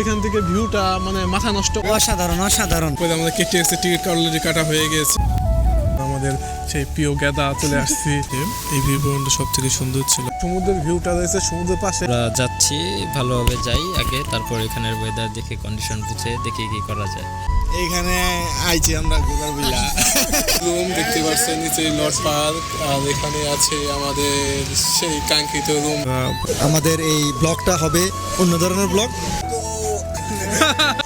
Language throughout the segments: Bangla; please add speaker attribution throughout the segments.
Speaker 1: এখান থেকে ভিউটা মানে মাথা নষ্ট
Speaker 2: অসাধারণ অসাধারণ।
Speaker 1: করে আমাদের কেটে এসে টিকিট অলরেডি কাটা হয়ে গেছে। আমাদের সেই প্রিয় গেদা চলে আসছি। এই ভিউ পয়েন্টটা সব থেকে সুন্দর ছিল। সমুদ্রের ভিউটা রয়েছে সমুদ্রের পাশে।
Speaker 3: আমরা যাচ্ছি ভালোভাবে যাই আগে তারপর এখানের ওয়েদার দেখে কন্ডিশন বুঝে দেখি কি করা যায়।
Speaker 2: এইখানে আইছি আমরা ঘুরার বিলা
Speaker 1: রুম দেখতে পাচ্ছেন নিচে লর্ড পার্ক আর এখানে আছে আমাদের সেই কাঙ্ক্ষিত রুম
Speaker 2: আমাদের এই ব্লগটা হবে অন্য ধরনের ব্লগ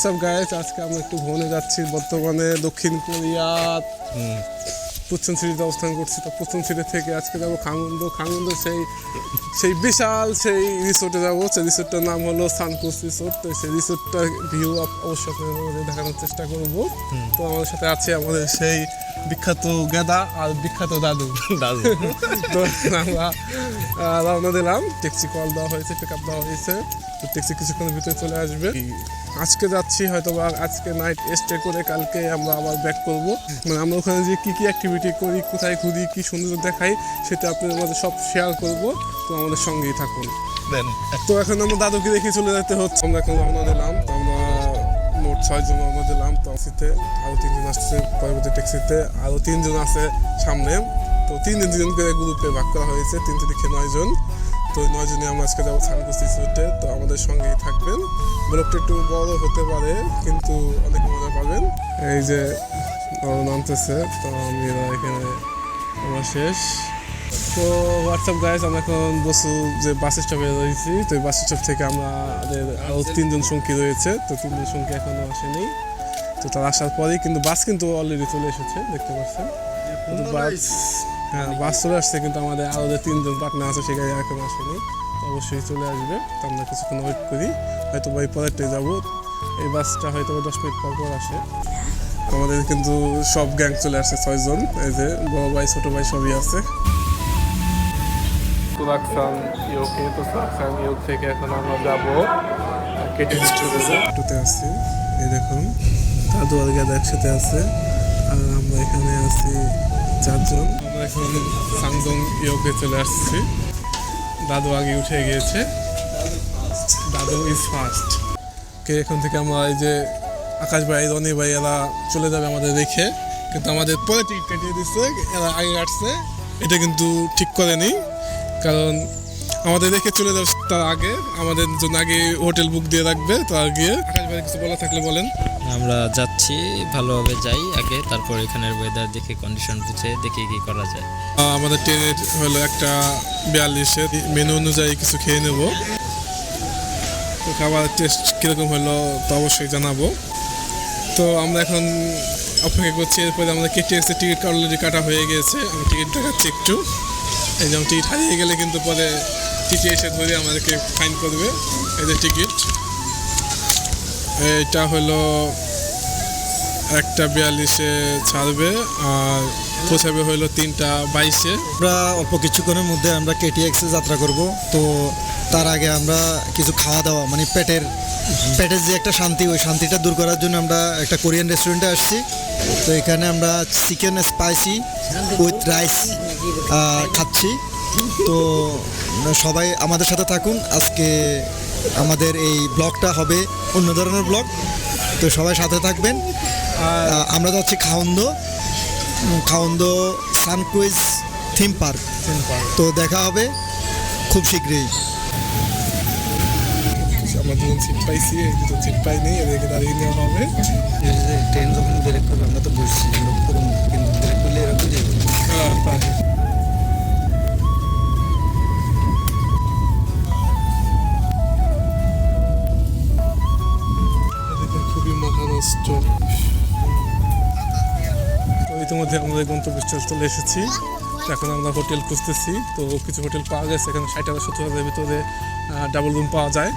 Speaker 1: সব গাইস আজকে আমরা একটু ভ্রমণে যাচ্ছি বর্তমানে দক্ষিণ কোরিয়া। পশ্চিম সিটিতে অবস্থান করছি। তো পশ্চিম সিটি থেকে আজকে যাব খাঙ্গুন্দ। খাঙ্গুন্দ সেই সেই বিশাল সেই রিসোর্টে যাব। সেই রিসোর্টটার নাম হলো সানকোস রিসোর্ট তো সেই রিসোর্টটার ভিউ অবশ্যই আপনাদের দেখানোর চেষ্টা করব। তো আমাদের সাথে আছে আমাদের সেই বিখ্যাত গাদা আর বিখ্যাত দাদু।
Speaker 3: দাদু।
Speaker 1: তো আমরা রওনা দিলাম। ট্যাক্সি কল দেওয়া হয়েছে পিক আপ দেওয়া হয়েছে। ট্যাক্সি কিছুক্ষণের ভিতরে চলে আসবে। আজকে যাচ্ছি হয়তো বা আজকে নাইট স্টে করে কালকে আমরা আবার ব্যাক করব। মানে আমরা ওখানে যে কী কী অ্যাক্টিভিটি করি কোথায় ঘুরি কী সুন্দর দেখাই সেটা আপনাদের মাঝে সব শেয়ার করব। তো আমাদের সঙ্গেই থাকুন। দেন। তো এখন আমরা দাদুকে দেখে চলে যেতে হচ্ছে। আমরা এখন রওনা দিলাম। তো আমরা মোট ছয়জন রওনা দিলাম ট্যাক্সিতে। আরও তিনজন আসছে পরবর্তী ট্যাক্সিতে। আরও তিনজন আছে সামনে। তো তিনজন তিনজন করে গ্রুপে ভাগ করা হয়েছে। তিন তিরিখে নয়জন তো ওই নয়জনে আমরা আজকে যাব সানকুস রিসোর্টে তো আমাদের সঙ্গেই থাকবেন। ব্লগটা একটু বড় হতে পারে কিন্তু অনেক মজা পাবেন। এই যে নামতেছে তো আমি এখানে আমার শেষ। তো হোয়াটসঅ্যাপ গাইস আমরা এখন বসু যে বাস স্টপে রয়েছি। তো এই বাস স্টপ থেকে আমরা আমাদের আরও তিনজন সঙ্গী রয়েছে তো তিনজন সঙ্গী এখনও আসেনি। তো তারা আসার পরেই কিন্তু বাস কিন্তু অলরেডি চলে এসেছে দেখতে পাচ্ছেন। কিন্তু বাস হ্যাঁ বাস চলে আসছে কিন্তু আমাদের আরও যে তিনজন পার্টনার আছে সেখানে এখন আসেনি। অবশ্যই চলে আসবে। তো আমরা কিছুক্ষণ ওয়েট করি। হয়তো বা এই পরেরটাই যাব। এই বাসটা হয়তো দশ মিনিট পর পর আসে। আমাদের কিন্তু সব গ্যাং চলে আসছে ছয়জন। এই যে বড় ভাই ছোট ভাই সবই আছে। সুরাকসান ইয়োকে তো সুরাকসান ইয়োক থেকে এখন আমরা যাব। কেটে টুতে আসছি। এই দেখুন দাদু আর গাদা একসাথে আছে। আর আমরা এখানে আছি চারজন। এখন সাংদং ইয়োকে চলে আসছি। দাদু আগে উঠে গিয়েছে। দাদু ইজ ফার্স্ট কে এখন থেকে আমরা এই যে আকাশ ভাই, রনি ভাই, এরা চলে যাবে আমাদের রেখে। কিন্তু আমাদের পরে টিকিট কাটিয়ে দিচ্ছে, এরা আগে কাটছে। এটা কিন্তু ঠিক করেনি। কারণ আমাদের রেখে চলে যাবে তার আগে। আমাদের জন্য আগে হোটেল বুক দিয়ে রাখবে, তার গিয়ে আকাশ ভাই, কিছু বলা থাকলে বলেন।
Speaker 3: আমরা যাচ্ছি ভালোভাবে যাই আগে, তারপর এখানের ওয়েদার দেখে কন্ডিশন বুঝে দেখি কি করা যায়।
Speaker 1: আমাদের ট্রেনের হলো একটা বিয়াল্লিশের মেনু অনুযায়ী কিছু খেয়ে নেব। তো খাবার টেস্ট কীরকম হলো তো অবশ্যই জানাব। তো আমরা এখন অপেক্ষা করছি, এরপরে আমরা কেটে এসে টিকিট অলরেডি কাটা হয়ে গিয়েছে আমি টিকিট দেখাচ্ছি একটু। এই যেমন টিকিট হারিয়ে গেলে কিন্তু পরে টিটি এসে ধরে আমাদেরকে ফাইন করবে। এই যে টিকিট এটা হলো একটা বিয়াল্লিশে ছাড়বে আর পৌঁছাবে হলো তিনটা বাইশে।
Speaker 2: আমরা অল্প কিছুক্ষণের মধ্যে আমরা কেটিএক্সে যাত্রা করব। তো তার আগে আমরা কিছু খাওয়া দাওয়া মানে পেটের পেটের যে একটা শান্তি, ওই শান্তিটা দূর করার জন্য আমরা একটা কোরিয়ান রেস্টুরেন্টে আসছি। তো এখানে আমরা চিকেন স্পাইসি উইথ রাইস খাচ্ছি। তো সবাই আমাদের সাথে থাকুন। আজকে আমাদের এই ব্লগটা হবে অন্য ধরনের ব্লগ। তো সবাই সাথে থাকবেন। আমরা যাচ্ছি খাওন্দ খাওন্দ সানকুইজ থিম পার্ক। তো দেখা হবে খুব শীঘ্রই।
Speaker 1: আমরা দুজন সিট পাইছি দুজন সিট পাইনি এদেরকে দাঁড়িয়ে নেওয়া হবে।
Speaker 2: ট্রেন যখন ব্রেক করবে আমরা তো বসছি কিন্তু ব্রেক করলে এরকম
Speaker 1: ইতিমধ্যে আমাদের গন্তব্যস্থল এসেছি। এখন আমরা হোটেল খুঁজতেছি। তো কিছু হোটেল পাওয়া গেছে এখানে ষাট হাজার সত্তর হাজারের ভিতরে ডাবল রুম পাওয়া যায়।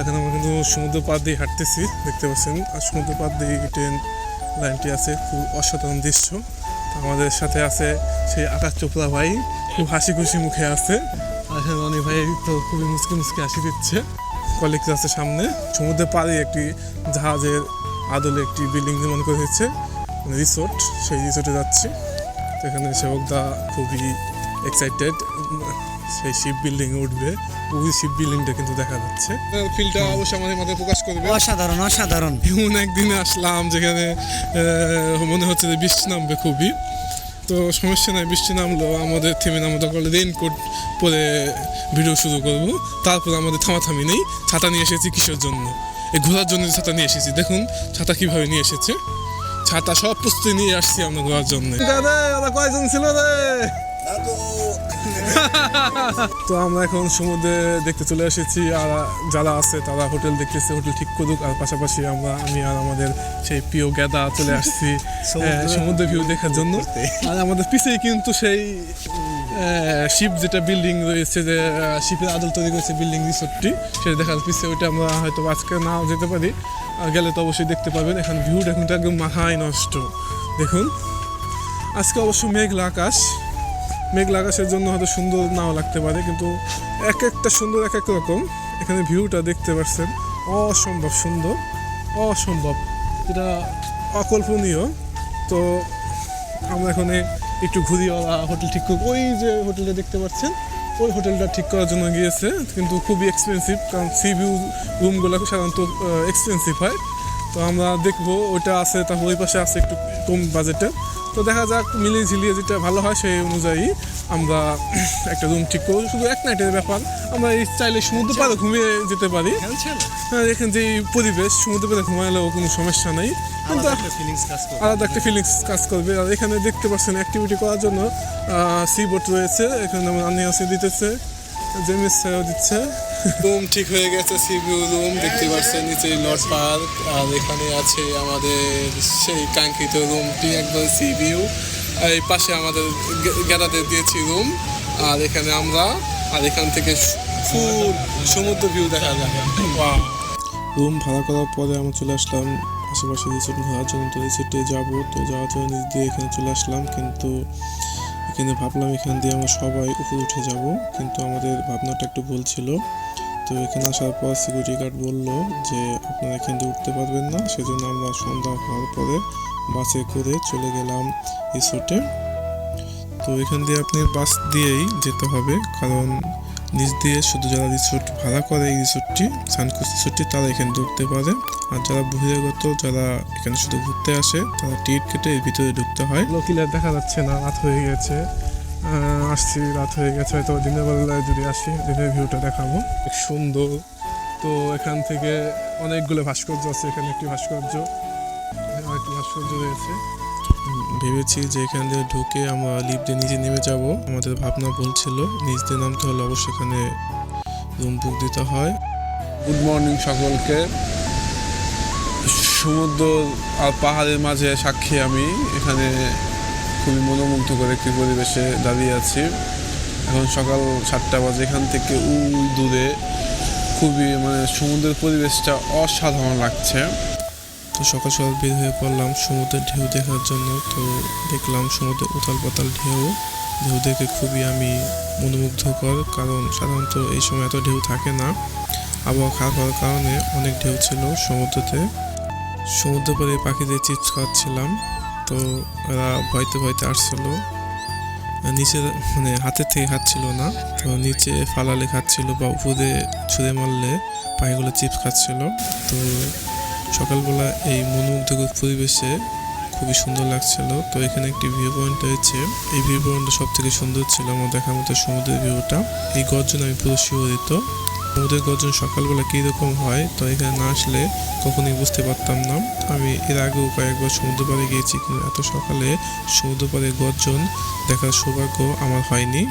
Speaker 1: এখন আমরা কিন্তু সমুদ্র পার দিয়ে হাঁটতেছি, দেখতে পাচ্ছেন। আর সমুদ্র পাড় দিয়ে ট্রেন লাইনটি আছে, খুব অসাধারণ দৃশ্য। আমাদের সাথে আছে সেই আকাশ চোপড়া ভাই, খুব হাসি খুশি মুখে আছে। আর রনি ভাই তো খুবই মুচকি মুচকি হাসি দিচ্ছে। কলিগ আছে সামনে। সমুদ্রের পাড়ে একটি জাহাজের আদলে একটি বিল্ডিং নির্মাণ করা হয়েছে। রিসোর্ট সেই রিসোর্টে যাচ্ছি। তো এখানে সেবকদা খুবই এক্সাইটেড সেই শিপ বিল্ডিং উঠবে। ওই শিপ বিল্ডিংটা কিন্তু দেখা যাচ্ছে। ফিলটা অবশ্যই আমাদের মাথায় প্রকাশ করবে।
Speaker 4: অসাধারণ অসাধারণ।
Speaker 1: এমন একদিনে আসলাম যেখানে মনে হচ্ছে যে বৃষ্টি নামবে খুবই। তো সমস্যা নাই বৃষ্টি নামলো আমাদের থেমে নামো দরকার রেইনকোট পরে ভিডিও শুরু করব। তারপর আমাদের থামাথামি নেই ছাতা নিয়ে এসেছি কিসের জন্য? এই ঘোরার জন্য ছাতা নিয়ে এসেছি দেখুন ছাতা কীভাবে নিয়ে এসেছে। ছাতা সব প্রস্তুতি নিয়ে আসছি আমরা ঘোরার জন্য। ওরা কয়জন ছিল রে? তো আমরা এখন সমুদ্রে দেখতে চলে এসেছি আর যারা আছে তারা হোটেল দেখতেছে হোটেল ঠিক করুক আর পাশাপাশি আমরা আমি আর আমাদের সেই প্রিয় গ্যাদা চলে আসছি সমুদ্র ভিউ দেখার জন্য। আর আমাদের পিছেই কিন্তু সেই শিপ যেটা বিল্ডিং রয়েছে যে শিপের আদল তৈরি করেছে বিল্ডিং রিসোর্টটি সেটা দেখার পিছিয়ে ওইটা আমরা হয়তো আজকে নাও যেতে পারি। গেলে তো অবশ্যই দেখতে পাবেন। এখন ভিউটা কিন্তু একদম মাথায় নষ্ট। দেখুন, আজকে অবশ্য মেঘলা আকাশ। মেঘলা আকাশের জন্য হয়তো সুন্দর নাও লাগতে পারে, কিন্তু এক একটা সুন্দর এক এক রকম। এখানে ভিউটা দেখতে পাচ্ছেন, অসম্ভব সুন্দর, অসম্ভব। যেটা অকল্পনীয়। তো আমরা এখানে একটু ঘুরিওয়ালা হোটেল ঠিক করে ওই যে হোটেলটা দেখতে পাচ্ছেন, ওই হোটেলটা ঠিক করার জন্য গিয়েছে, কিন্তু খুবই এক্সপেন্সিভ কারণ সি ভিউ রুমগুলো সাধারণত এক্সপেন্সিভ হয়। তো আমরা দেখব, ওইটা আছে, তারপর ওই পাশে আছে একটু কম বাজেটে তো দেখা যাক মিলিয়ে ঝিলিয়ে যেটা ভালো হয় সেই অনুযায়ী আমরা একটা রুম ঠিক করব। শুধু এক নাইটের ব্যাপার। আমরা এই চাইলে সমুদ্র পাড়ে ঘুমিয়ে যেতে পারি। হ্যাঁ এখানে যে পরিবেশ সমুদ্র পাড়ে ঘুমাইলেও কোনো সমস্যা নেই। কিন্তু আলাদা একটা ফিলিংস কাজ করবে। আর এখানে দেখতে পাচ্ছেন অ্যাক্টিভিটি করার জন্য সি বোট রয়েছে। এখানে রানি দিতেছে জেমিস দিচ্ছে। রুম ঠিক হয়ে গেছে সি ভিউ রুম দেখতে পাচ্ছেন নিচে লর্ড পার্ক আর এখানে আছে আমাদের সেই কাঙ্ক্ষিত রুমটি একবার সি ভিউ আর এই পাশে আমাদের গ্যাদাদের দিয়েছি রুম আর এখানে আমরা, আর এখান থেকে ফুল, সমুদ্র ভিউ দেখা যায়। রুম ভাড়া করার পরে আমরা চলে আসলাম, আশেপাশে রিসোর্ট ঘোরার জন্য তো রিসোর্টে যাব, তো যাওয়ার জন্য দিয়ে এখানে চলে আসলাম, কিন্তু এখানে ভাবলাম এখান দিয়ে আমরা সবাই উপরে উঠে যাব, কিন্তু আমাদের ভাবনাটা একটু ভুল ছিল। তো এখানে আসার পর সিকিউরিটি গার্ড বলল যে, আপনারা এখান দিয়ে উঠতে পারবেন না। সেজন্য আমরা সন্ধ্যা হওয়ার পরে বাসে করে চলে গেলাম রিসোর্টে। তো এখান দিয়ে আপনি বাস দিয়েই যেতে হবে, কারণ নিচ দিয়ে শুধু যারা রিসোর্ট ভাড়া করে এই রিসোর্টটি, সানকুস রিসোর্টটি, তারা এখানে ঢুকতে পারে। আর যারা বহিরাগত, যারা এখানে শুধু ঘুরতে আসে, তারা টিকিট কেটে এর ভিতরে ঢুকতে হয়। লোকিলার দেখা যাচ্ছে না, রাত হয়ে গেছে। আসছি, রাত হয়ে গেছে, হয়তো দিনের বেলায় যদি আসি, দিনের ভিউটা দেখাবো। খুব সুন্দর। তো এখান থেকে অনেকগুলো ভাস্কর্য আছে, এখানে একটি ভাস্কর্য একটি ভাস্কর্য রয়েছে। ভেবেছি যে এখান দিয়ে ঢুকে আমরা লিফট নিচে নেমে যাব। আমাদের ভাবনা বলছিল নিচ দিয়ে নামতে হলে অবশ্যই এখানে রুম বুক দিতে হয়।
Speaker 5: গুড মর্নিং সকলকে। সমুদ্র আর পাহাড়ের মাঝে সাক্ষী আমি। এখানে খুবই মনোমুগ্ধকর একটি পরিবেশে দাঁড়িয়ে আছি। এখন সকাল সাতটা বাজে, এখান থেকে উ দূরে খুবই মানে সমুদ্রের পরিবেশটা অসাধারণ লাগছে।
Speaker 1: তো সকাল সকাল বের হয়ে পড়লাম সমুদ্রের ঢেউ দেখার জন্য। তো দেখলাম সমুদ্রের উথাল পাতাল ঢেউ। ঢেউ দেখে খুবই আমি মনোমুগ্ধকর, কারণ সাধারণত এই সময় এত ঢেউ থাকে না। আবহাওয়া খারাপ হওয়ার কারণে অনেক ঢেউ ছিল সমুদ্রতে। সমুদ্র পরে পাখিদের চিপস খাওয়াচ্ছিলাম তো ওরা ভয়তে ভয়তে আসছিল। নিচে মানে হাতের থেকে খাচ্ছিল না। তো নিচে ফালালে খাচ্ছিল বা উপরে ছুঁড়ে মারলে পাখিগুলো চিপস খাচ্ছিল। তো সকালবেলা এই মনোমুগ্ধকর পরিবেশে খুবই সুন্দর লাগছিল। তো এখানে একটি ভিউ পয়েন্ট রয়েছে। এই ভিউ পয়েন্টটা সব থেকে সুন্দর ছিল আমার দেখার মতো সমুদ্রের ভিউটা এই গর্জন আমি পুরো শিহরিত। সমুদ্রের গর্জন সকালবেলা কীরকম হয় তো এখানে না আসলে কখনোই বুঝতে পারতাম না। আমি এর আগেও কয়েকবার সমুদ্র পাড়ে গিয়েছি কিন্তু এত সকালে সমুদ্র পাড়ের গর্জন দেখার সৌভাগ্য আমার হয়নি।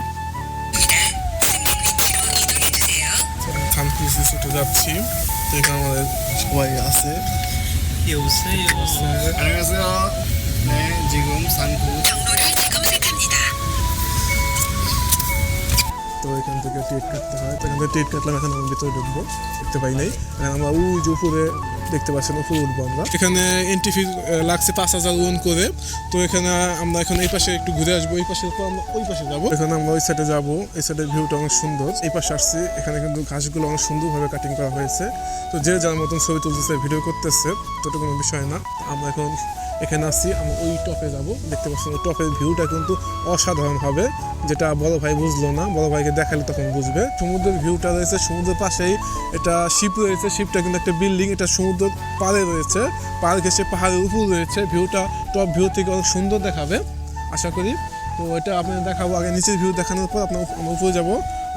Speaker 1: ছুটে যাচ্ছি। তো এখানে আমাদের সবাই আছে।
Speaker 6: জীবন
Speaker 1: তো এখান থেকে টিকিট কাটতে হয়। তো এখান থেকে টিকিট কাটলাম, এখন আমরা ভিতরে ঢুকবো। দেখতে পাই নাই। এখন আমরা ওই যে উপরে দেখতে পাচ্ছেন, উপরে উঠবো আমরা। এখানে এন্ট্রি ফি লাগছে পাঁচ হাজার ওন করে। তো এখানে আমরা এখন এই পাশে একটু ঘুরে আসব, এই পাশে আমরা ওই পাশে যাব। এখানে আমরা ওই সাইডে যাব, এই সাইডের ভিউটা অনেক সুন্দর। এই পাশে আসছি, এখানে কিন্তু ঘাসগুলো অনেক সুন্দরভাবে কাটিং করা হয়েছে। তো যে যার মতন ছবি তুলতেছে ভিডিও করতেছে, তো কোনো বিষয় না। আমরা এখন এখানে আসছি আমরা ওই টপে যাব। দেখতে পাচ্ছেন ওই টপের ভিউটা কিন্তু অসাধারণ হবে, যেটা বড় ভাই বুঝলো না। বড় ভাইকে দেখালে তখন বুঝবে। সমুদ্রের ভিউটা রয়েছে, সমুদ্রের পাশেই এটা শিপ রয়েছে। শিপটা কিন্তু একটা বিল্ডিং, এটা সমুদ্র পাড়ে রয়েছে। পাড় ঘেসে পাহাড়ের উপর রয়েছে। ভিউটা, টপ ভিউ থেকে অনেক সুন্দর দেখাবে, আশা করি। তো এটা আপনাদের দেখাবো আগে, নিচের ভিউ দেখানোর পর আপনার আমরা উপরে যাব।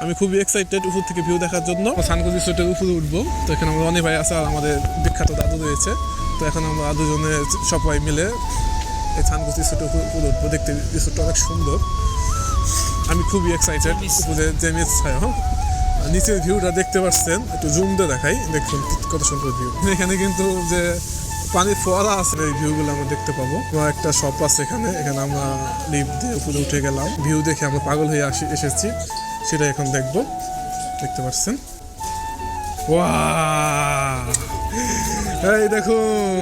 Speaker 1: আমি খুবই এক্সাইটেড উপর থেকে ভিউ দেখার জন্য। সানকোজি সুইটের উপরে উঠবো। তো এখানে আমাদের অনেক ভাই আছে আর আমাদের বিখ্যাত দাদু রয়েছে। তো এখন আমরা দুজনে সবাই মিলে এই সানকোজি সুইটের উপরে উঠবো দেখতে রিসোর্টটা অনেক সুন্দর। আমি খুবই এক্সাইটেড উপরে জেমিস ছায়া আর নিচের ভিউটা দেখতে পাচ্ছেন একটু জুম দিয়ে দেখাই দেখুন কত সুন্দর ভিউ এখানে কিন্তু যে পানির ফোয়ারা আছে এই ভিউগুলো আমরা দেখতে পাবো। একটা শপ আছে এখানে এখানে আমরা লিফট দিয়ে উপরে উঠে গেলাম। ভিউ দেখে আমরা পাগল হয়ে আসি এসেছি সেটা এখন দেখব। দেখতে পাচ্ছেন? ওয়াও এই দেখুন,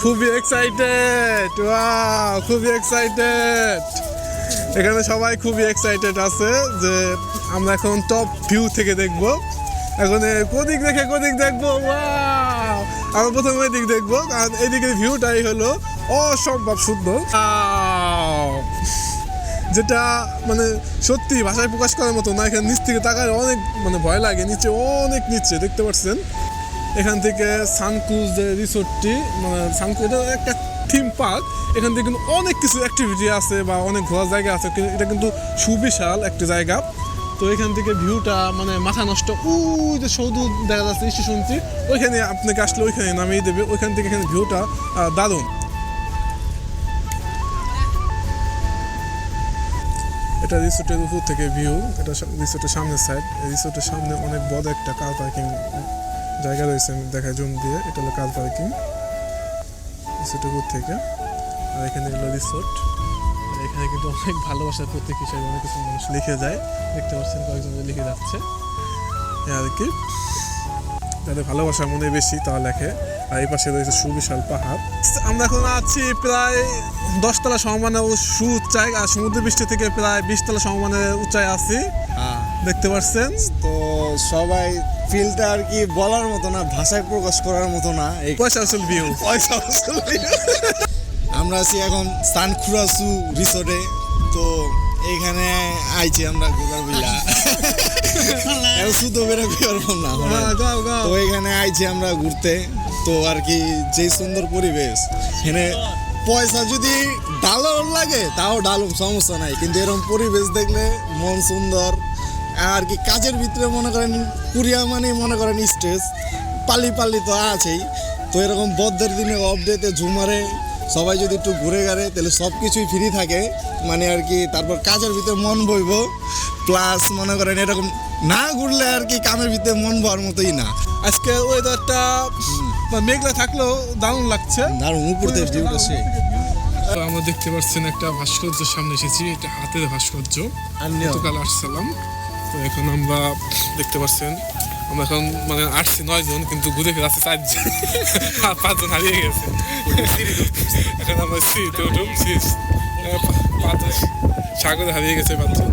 Speaker 1: খুবই এক্সাইটেড ওয়াও খুবই এক্সাইটেড এখানে সবাই খুবই এক্সাইটেড আছে যে আমরা এখন টপ ভিউ থেকে দেখব। এখন কোদিক দেখে কোদিক দেখব ওয়াও আমরা প্রথমে ওই দিক দেখব কারণ এইদিকের ভিউটাই হলো অসম্ভব সুন্দর! যেটা মানে সত্যি ভাষায় প্রকাশ করার মতো না, এখানে নিচ থেকে তাকায় অনেক মানে ভয় লাগে, নিচে অনেক নিচে, দেখতে পাচ্ছেন? এখান থেকে সানক্রুজ যে রিসোর্টটি মানে সানক্রুজ এটা একটা থিম পার্ক এখান থেকে কিন্তু অনেক কিছু অ্যাক্টিভিটি আছে বা অনেক ঘোরার জায়গা আছে, কিন্তু এটা কিন্তু সুবিশাল একটা জায়গা। তো এখান থেকে ভিউটা মানে মাথা নষ্ট, ওই যে সৌদু দেখা যাচ্ছে স্টেশনটি, ওইখানে আপনাকে আসলে ওইখানে নামিয়ে দেবে, ওইখান থেকে এখানে ভিউটা দারুণ। এটা রিসোর্টের উপর থেকে ভিউ এটা রিসোর্টের সামনের সাইড রিসোর্টের সামনে অনেক বড় একটা কার পার্কিং জায়গা রয়েছে, আমি দেখাই, জুম দিয়ে। এটা হলো কার পার্কিং। থেকে আর এখানে হলো রিসোর্ট এখানে কিন্তু অনেক ভালোবাসার প্রতীক হিসেবে অনেক কিছু মানুষ লিখে যায়। দেখতে পাচ্ছেন কয়েকজন লিখে যাচ্ছে। আর কি। যাদের ভালোবাসা মনে বেশি, তা লেখে। আর এই পাশে রয়েছে সুবিশাল পাহাড়। আমরা এখন আছি প্রায় দশতলা সমমানের সুউচ্চায় আর সমুদ্র বৃষ্টি থেকে প্রায় বিশতলা সমমানের উচ্চায় আছি। দেখতে পাচ্ছেন
Speaker 4: তো সবাই ফিলটা আর কি বলার মতো না ভাষায় প্রকাশ করার মতো না। এই
Speaker 1: পয়সা আসল ভিউ
Speaker 4: পয়সা আসল আমরা আছি এখন সানখুরাসু রিসোর্টে। তো এইখানে আইছি আমরা ঘুরার বুঝলা শুধু বেরো পারব না। তো এখানে আইছি আমরা ঘুরতে। তো আর কি যে সুন্দর পরিবেশ এখানে পয়সা যদি ডালর লাগে তাও ডালুম সমস্যা নাই। কিন্তু এরকম পরিবেশ দেখলে মন সুন্দর। আর কি কাজের ভিতরে মনে করেন কুরিয়া মানে মনে করেন স্টেজ পালি পালি তো আছেই। তো এরকম বদ্ধের দিনে অফ ডেতে ঝুমারে সবাই যদি একটু ঘুরে গাড়ে তাহলে সব কিছুই ফ্রি থাকে। মানে আর কি তারপর কাজের ভিতরে মন বইব। প্লাস মনে করেন এরকম না ঘুরলে আর কি কামের ভিতরে মন বওয়ার মতোই না।
Speaker 1: আজকে ওয়েদারটা মেঘলা থাকলেও দারুণ লাগছে।
Speaker 4: দারুণ উপর থেকে ভিউটা সে।
Speaker 1: আমরা দেখতে পাচ্ছেন একটা ভাস্কর্যের সামনে এসেছি এটা হাতের ভাস্কর্য। গতকাল আসছিলাম। তো এখন আমরা দেখতে পাচ্ছেন, আমরা এখন মানে আটছি নয় জন কিন্তু ঘুরে ফিরে আসছে চারজন। আর পাঁচজন হারিয়ে গেছে। এখন আমরা সি তো পাঁচজন সাগরে হারিয়ে গেছে পাঁচজন